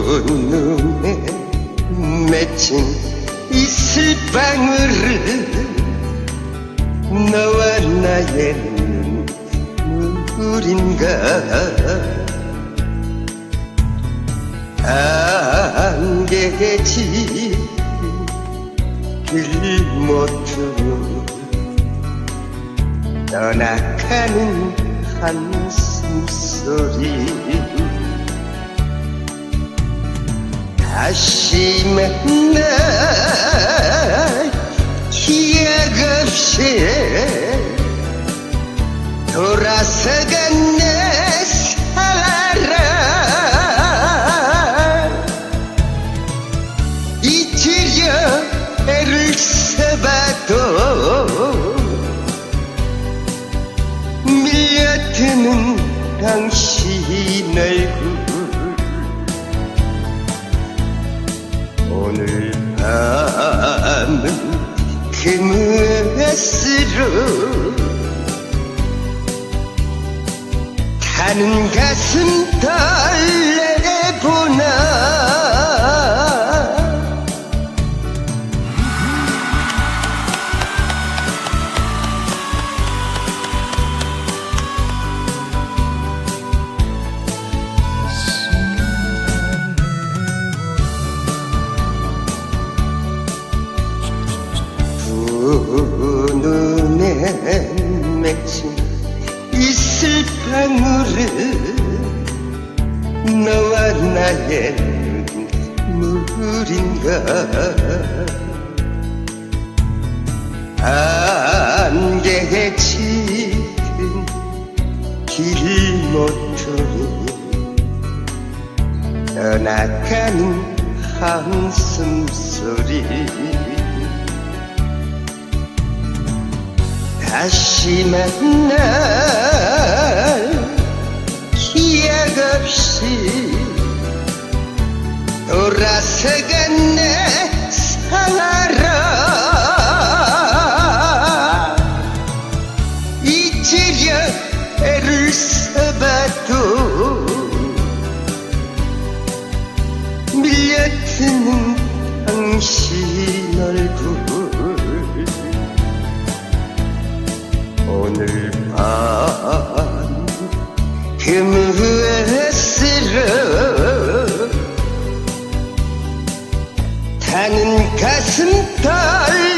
눈에 맺힌 이슬방울을 너와 나의 눈물인가? 안개에 지길 모퉁 떠나가는 한숨 소리 다시 만나 기약 없이 돌아서간 내 사랑 잊으려 애를 써봐도 밀려드는 당신 얼굴 밤은 그 무엇으로 타는 가슴 달래 눈에 맺힌 이슬 방울은 너와 나의 눈물인가? 안개에 짙은 길모퉁이 떠나가는 한숨 소리 다시 만날 기약 없이 돌아서간 내 사랑아 잊으려 애를 써봐도 밀려드는 당신 얼굴 오늘 무엇으로 타는 가슴 떨